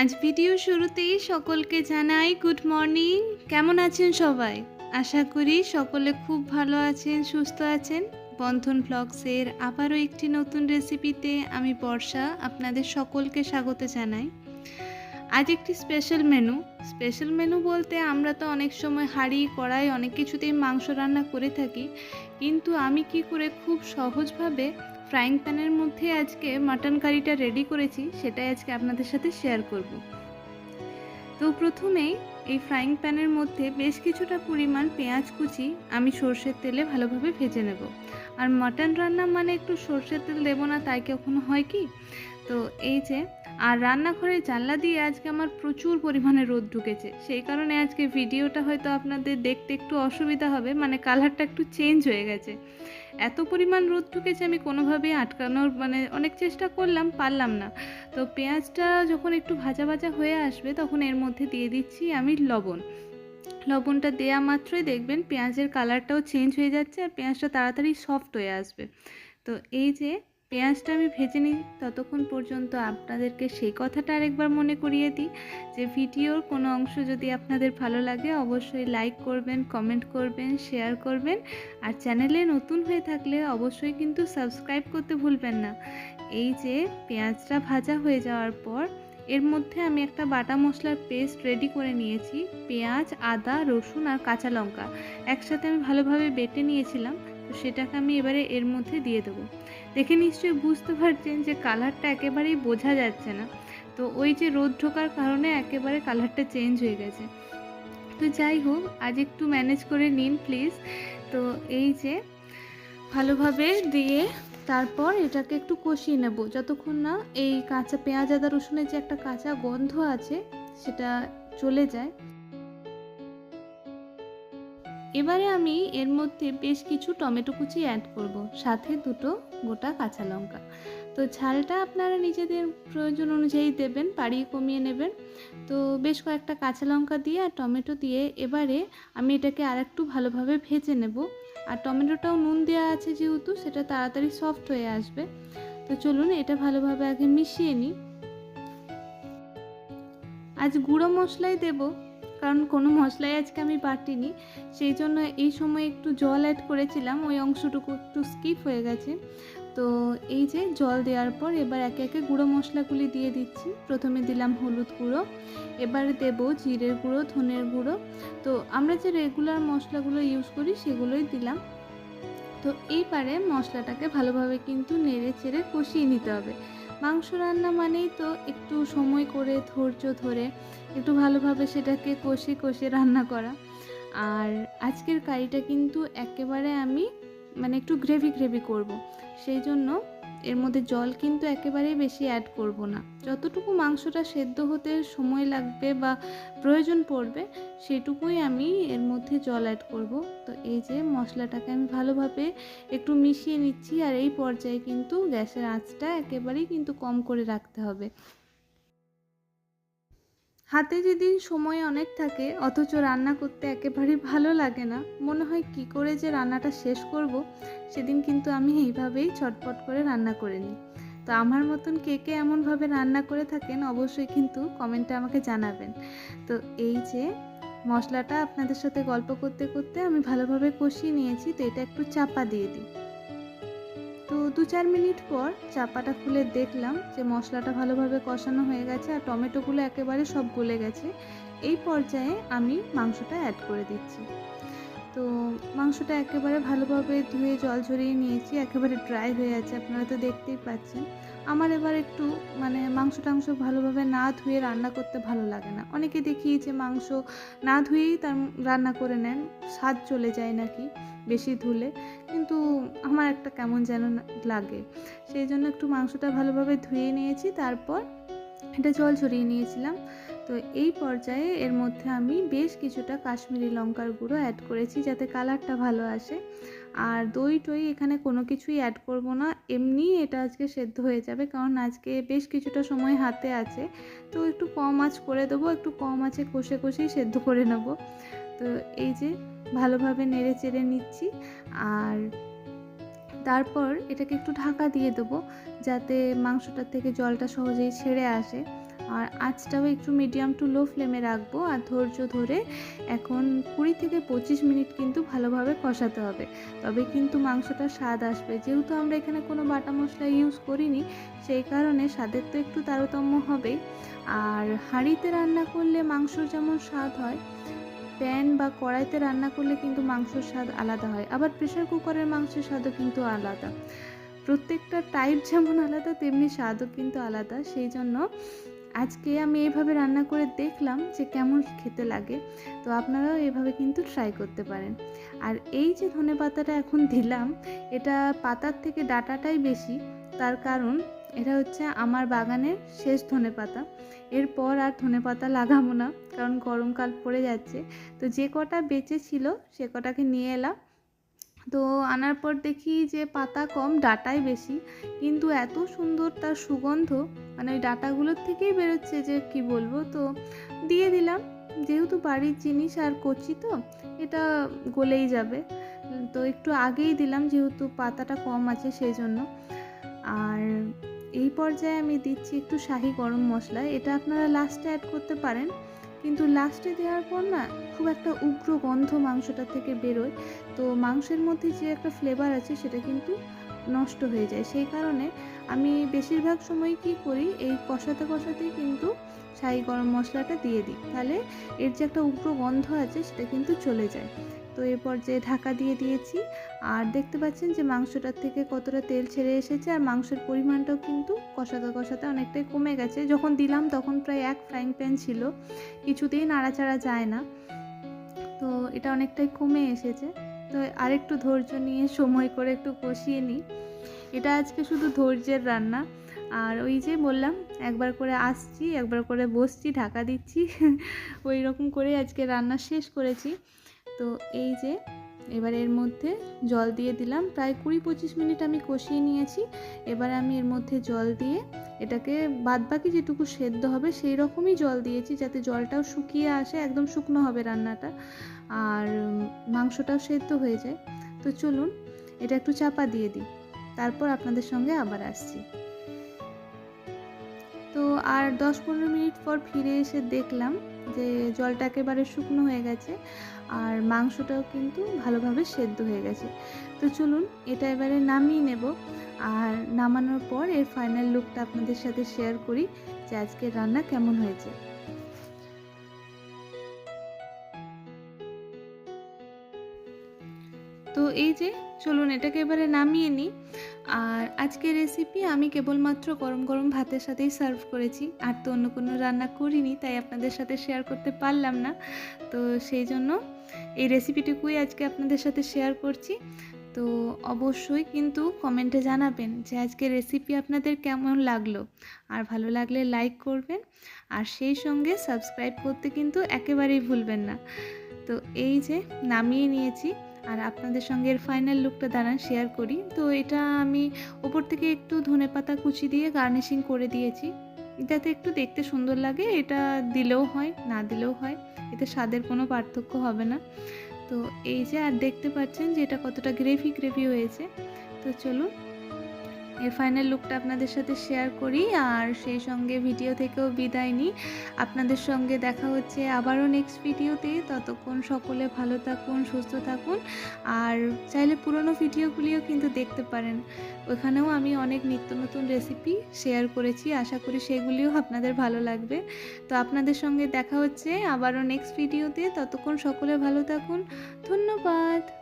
আজ ভিডিও শুরুতেই সকলকে জানাই গুড মর্নিং। কেমন আছেন সবাই? আশা করি সকলে খুব ভালো আছেন, সুস্থ আছেন। বন্ধন ব্লগসের আবারও একটি নতুন রেসিপিতে আমি বর্ষা আপনাদের সকলকে স্বাগত জানাই। আজ একটি স্পেশাল মেনু স্পেশাল মেনু বলতে আমরা তো অনেক সময় হাঁড়ি, কড়াই অনেক কিছুতেই মাংস রান্না করে থাকি। কিন্তু আমি কি করে খুব সহজভাবে ফ্রাইং প্যানের মধ্যে আজকে মাটন কারিটা রেডি করেছি, সেটাই আজকে আপনাদের সাথে শেয়ার করব। তো প্রথমেই এই ফ্রাইং প্যানের মধ্যে বেশ কিছুটা পরিমাণ পেঁয়াজ কুচি আমি সর্ষের তেলে ভালোভাবে ভেজে নেব। আর মাটন রান্না মানে একটু সর্ষের তেল দেবো না, তাই কখনো হয় কি? তো এই যে আর রান্নাঘরের জানলা দিয়ে আজকে আমার প্রচুর পরিমাণে রোদ ঢুকেছে। সেই কারণে আজকে ভিডিওটা হয়তো আপনাদের দেখতে একটু অসুবিধা হবে মানে কালারটা একটু চেঞ্জ হয়ে গেছে। এত পরিমাণ রোদ ঢুকেছে, আমি কোনোভাবেই আটকানোর মানে অনেক চেষ্টা করলাম, পারলাম না। তো পেঁয়াজটা যখন একটু ভাজা ভাজা হয়ে আসবে, তখন এর মধ্যে দিয়ে দিচ্ছি আমি লবণ। লবণটা দেয়া মাত্রই দেখবেন পেঁয়াজের কালারটাও চেঞ্জ হয়ে যাচ্ছে আর পেঁয়াজটা তাড়াতাড়ি সফট হয়ে আসবে। তো এই যে পেঁয়াজটা আমি ভেজে নিই, ততক্ষণ পর্যন্ত আপনাদেরকে সেই কথাটা আরেকবার মনে করিয়ে দিই যে ভিডিওর কোনো অংশ যদি আপনাদের ভালো লাগে অবশ্যই লাইক করবেন কমেন্ট করবেন শেয়ার করবেন আর চ্যানেলে নতুন হয়ে থাকলে অবশ্যই কিন্তু সাবস্ক্রাইব করতে ভুলবেন না। এই যে পেঁয়াজটা ভাজা হয়ে যাওয়ার পর এর মধ্যে আমি একটা বাটা মশলার পেস্ট রেডি করে নিয়েছি, পেঁয়াজ, আদা, রসুন আর কাঁচা লঙ্কা। একসাথে আমি ভালোভাবে বেটে নিয়েছিলাম। সেটাকে আমি এবারে এর মধ্যে দিয়ে দেবো। দেখে নিশ্চয়ই বুঝতে পারছেন যে কালারটা একেবারেই বোঝা যাচ্ছে না। তো ওই যে রোদ ঢোকার কারণে একেবারে কালারটা চেঞ্জ হয়ে গেছে। তো যাই হোক, আজ একটু ম্যানেজ করে নিন প্লিজ। তো এই যে ভালোভাবে দিয়ে তারপর এটাকে একটু কষিয়ে নেব। যতক্ষণ না এই কাঁচা পেঁয়াজ, আদা, রসুনের যে একটা কাঁচা গন্ধ আছে, সেটা চলে যায়। এবারে আমি এর মধ্যে বেশ কিছু টমেটো কুচি অ্যাড করব। সাথে দুটো গোটা কাঁচা লঙ্কা। তো ঝালটা আপনারা নিজেদের প্রয়োজন অনুযায়ী দেবেন, বাড়িয়ে কমিয়ে নেবেন। তো বেশ কয়েকটা কাঁচা লঙ্কা দিয়ে আর টমেটো দিয়ে এবারে আমি এটাকে আরেকটু ভালোভাবে ভেজে নেব। আর টমেটোটাও নুন দেওয়া আছে যেহেতু, সেটা তাড়াতাড়ি সফট হয়ে আসবে। তো চলুন এটা ভালোভাবে আগে মিশিয়ে নিই। আজ গুঁড়ো মশলাই দেবো। কারণ কোনো মশলাই আজকে আমি বাটিনি। সেই জন্য এই সময় একটু জল অ্যাড করেছিলাম, ওই অংশটুকু একটু স্কিপ হয়ে গেছে। তো এই যে জল দেওয়ার পর এবার একে একে গুঁড়ো মশলাগুলি দিয়ে দিচ্ছি। প্রথমে দিলাম হলুদ গুঁড়ো, এবার দেব জিরের গুঁড়ো, ধনের গুঁড়ো। তো আমরা যে রেগুলার মশলাগুলো ইউজ করি সেগুলোই দিলাম। তো এইবারে মশলাটাকে ভালোভাবে কিন্তু নেড়ে চেড়ে কষিয়ে নিতে হবে। মাংস রান্না মানেই তো একটু সময় করে, ধৈর্য ধরে, একটু ভালোভাবে সেটাকে কষে কষে রান্না করা। আর আজকের কারিটা কিন্তু একেবারে আমি মানে একটু গ্রেভি গ্রেভি করব। সেই জন্য এর মধ্যে জল কিন্তু একেবারেই বেশি অ্যাড করব না। যতটুকু মাংসটা সেদ্ধ হতে সময় লাগবে বা প্রয়োজন পড়বে, সেটুকুই আমি এর মধ্যে জল অ্যাড করব। তো এই যে মশলাটাকে আমি ভালোভাবে একটু মিশিয়ে নিচ্ছি আর এই পর্যায়ে কিন্তু গ্যাসের আঁচটা একেবারেই কিন্তু কম করে রাখতে হবে। হাতে যেদিন সময় অনেক থাকে, অথচ রান্না করতে একেবারেই ভালো লাগে না, মনে হয় কি করে যে রান্নাটা শেষ করব, সেদিন কিন্তু আমি এইভাবেই ছটপট করে রান্না করে নিই। তো আমার মতন কে কে এমনভাবে রান্না করে থাকেন, অবশ্যই কিন্তু কমেন্টে আমাকে জানাবেন। তো এই যে মশলাটা আপনাদের সাথে গল্প করতে করতে আমি ভালোভাবে কষিয়ে নিয়েছি, তো এটা একটু চাপা দিয়ে দিই। তো দু চার মিনিট পর চাপাটা খুলে দেখলাম যে মশলাটা ভালোভাবে কষানো হয়ে গেছে আর টমেটোগুলো একেবারে সব গলে গেছে। এই পর্যায়ে আমি মাংসটা অ্যাড করে দিচ্ছি। তো মাংসটা একেবারে ভালোভাবে ধুয়ে জল ঝরিয়ে নিয়েছি, একেবারে ড্রাই হয়ে আছে, আপনারা তো দেখতেই পাচ্ছেন। আমার এবার একটু মানে মাংস টাংস ভালোভাবে না ধুয়ে রান্না করতে ভালো লাগে না। অনেকে দেখি যে মাংস না ধুয়েই তার রান্না করে নেন, স্বাদ চলে যায় নাকি। বেশি ধুলে, কিন্তু আমার একটা কেমন যেন লাগে। সেই জন্য একটু মাংসটা ভালোভাবে ধুয়ে নিয়েছি, তারপর এটা জল ছড়িয়ে নিয়েছিলাম। তো এই পর্যায়ে এর মধ্যে আমি বেশ কিছুটা কাশ্মীরি লঙ্কার গুঁড়ো অ্যাড করেছি যাতে কালারটা ভালো আসে। আর দই টই এখানে কোনো কিছুই অ্যাড করব না, এমনি এটা আজকে সেদ্ধ হয়ে যাবে, কারণ আজকে বেশ কিছুটা সময় হাতে আছে। তো একটু কম আঁচ করে দেবো, একটু কম আঁচে কষে কষেই সেদ্ধ করে নেব। তো এই যে ভালোভাবে নেড়ে চেড়ে নিচ্ছি। আর তারপর এটাকে একটু ঢাকা দিয়ে দেবো যাতে মাংসটার থেকে জলটা সহজেই ছেড়ে আসে। আর আঁচটাও একটু মিডিয়াম টু লো ফ্লেমে রাখব আর ধৈর্য ধরে এখন কুড়ি থেকে পঁচিশ মিনিট কিন্তু ভালোভাবে কষাতে হবে। তবে কিন্তু মাংসটা স্বাদ আসবে। যেহেতু আমরা এখানে কোনো বাটা মশলা ইউজ করিনি, সেই কারণে স্বাদের তো একটু তারতম্য হবে আর হাঁড়িতে রান্না করলে মাংসর যেমন স্বাদ হয় প্যান বা কড়াইতে রান্না করলে কিন্তু মাংসর স্বাদ আলাদা হয়। আবার প্রেশার কুকারের মাংসের স্বাদও কিন্তু আলাদা। প্রত্যেকটা টাইপ যেমন আলাদা, তেমনি স্বাদও কিন্তু আলাদা। সেই জন্য আজকে আমি এইভাবে রান্না করে দেখলাম যে কেমন খেতে লাগে। তো আপনারাও এভাবে কিন্তু ট্রাই করতে পারেন। আর এই যে ধনে পাতাটা এখন দিলাম, এটা পাতার থেকে ডাটাটাই বেশি। তার কারণ এটা হচ্ছে আমার বাগানের শেষ ধনে পাতা। এরপর আর ধনে পাতা লাগাবো না, কারণ গরমকাল পড়ে যাচ্ছে। তো যে কটা বেঁচে ছিল সে কটাকে নিয়ে এলাম। তো আনার পর দেখি যে পাতা কম, ডাটাই বেশি। কিন্তু এত সুন্দর তার সুগন্ধ মানে ওই ডাটাগুলোর থেকেই বেরোচ্ছে যে কি বলব? তো দিয়ে দিলাম। যেহেতু বাড়ির জিনিস আর কচি তো, এটা গলেই যাবে। তো একটু আগেই দিলাম যেহেতু পাতাটা কম আছে সেই জন্য আর এই পর্যায়ে আমি দিচ্ছি একটু শাহি গরম মশলা। এটা আপনারা লাস্টে অ্যাড করতে পারেন। কিন্তু লাস্টে দেওয়ার পর না, খুব একটা উগ্র গন্ধ মাংসটা থেকে বেরোয়। তো মাংসের মধ্যে যে একটা ফ্লেভার আছে, সেটা কিন্তু নষ্ট হয়ে যায়। সেই কারণে আমি বেশিরভাগ সময় কি করি, এই কষাতে কষাতেই কিন্তু শাহি গরম মশলাটা দিয়ে দিই। তাহলে এর যে একটা উগ্র গন্ধ আছে, সেটা কিন্তু চলে যায়। তো এ পর্যায়ে ঢাকা দিয়ে দিয়েছি। আর দেখতে পাচ্ছেন যে মাংসটার থেকে কতটা তেল ছেড়ে এসেছে আর মাংসের পরিমাণটাও কিন্তু কষাতে কষাতে অনেকটাই কমে গেছে। যখন দিলাম তখন প্রায় এক ফ্রাইং প্যান ছিল। কিছুতেই নাড়াচাড়া যায় না। তো এটা অনেকটাই কমে এসেছে। তো আরেকটু ধৈর্য নিয়ে সময় করে একটু কষিয়ে নিই। এটা আজকে শুধু ধৈর্যের রান্না। আর ওই যে বললাম, একবার করে আসছি, একবার করে বসছি, ঢাকা দিচ্ছি। ওই রকম করে আজকে রান্না শেষ করেছি। তো এই যে, এবার এর মধ্যে জল দিয়ে দিলাম। প্রায় কুড়ি পঁচিশ মিনিট আমি কষিয়ে নিয়েছি। এবার আমি এর মধ্যে জল দিয়ে এটাকে বাদবাকি যেটুকু সেদ্ধ হবে সেই রকমই জল দিয়েছি যাতে জলটাও শুকিয়ে আসে, একদম শুকনো হবে রান্নাটা। আর মাংসটাও সেদ্ধ হয়ে যায়। তো চলুন, এটা একটু চাপা দিয়ে দিই। তারপর আপনাদের সঙ্গে আবার আসছি। তো আর দশ পনেরো মিনিট পর ফিরে এসে দেখলাম যে জলটা একেবারে শুকনো হয়ে গেছে আর মাংসটাও কিন্তু ভালোভাবে সেদ্ধ হয়ে গেছে। তো চলুন এটা এবারে নামিয়ে নেব আর নামানোর পর এর ফাইনাল লুকটা আপনাদের সাথে শেয়ার করি যে আজকের রান্না কেমন হয়েছে। তো এই যে চলুন এটাকে এবারে নামিয়ে নিই। আর আজকের রেসিপি আমি কেবলমাত্র গরম গরম ভাতের সাথেই সার্ভ করেছি। আর তো অন্য কোনো রান্না করিনি, তাই আপনাদের সাথে শেয়ার করতে পারলাম না। তো সেই জন্য এই রেসিপিটুকুই আজকে আপনাদের সাথে শেয়ার করছি। তো অবশ্যই কিন্তু কমেন্টে জানাবেন যে আজকে রেসিপি আপনাদের কেমন লাগল। আর ভালো লাগলে লাইক করবেন। আর সেই সঙ্গে সাবস্ক্রাইব করতে কিন্তু একেবারেই ভুলবেন না। তো এই যে নামিয়ে নিয়েছি। আর আপনাদের সঙ্গে এর ফাইনাল লুকটা দাঁড়ান শেয়ার করি। তো এটা আমি ওপর থেকে একটু ধনে পাতা কুচি দিয়ে গার্নিশিং করে দিয়েছি। যাতে একটু দেখতে সুন্দর লাগে, এটা দিলেও হয়, না দিলেও হয়, এতে স্বাদের কোনো পার্থক্য হবে না। তো এই যে, আর দেখতে পাচ্ছেন যে এটা কতটা গ্রেভি গ্রেভি হয়েছে। তো চলুন ফাইনাল লুকটা আপনাদের সাথে শেয়ার করি। আর সেই সঙ্গে ভিডিও থেকেও বিদায় নিই। আপনাদের সঙ্গে দেখা হচ্ছে আবারও নেক্সট ভিডিওতে ততক্ষণ সকলে ভালো থাকুন, সুস্থ থাকুন। আর চাইলে পুরনো ভিডিওগুলিও কিন্তু দেখতে পারেন। ওখানেও আমি অনেক নিত্য নতুন রেসিপি শেয়ার করেছি। আশা করি সেগুলিও আপনাদের ভালো লাগবে। তো আপনাদের সঙ্গে দেখা হচ্ছে আবারও নেক্সট ভিডিওতে ততক্ষণ সকলে ভালো থাকুন। ধন্যবাদ।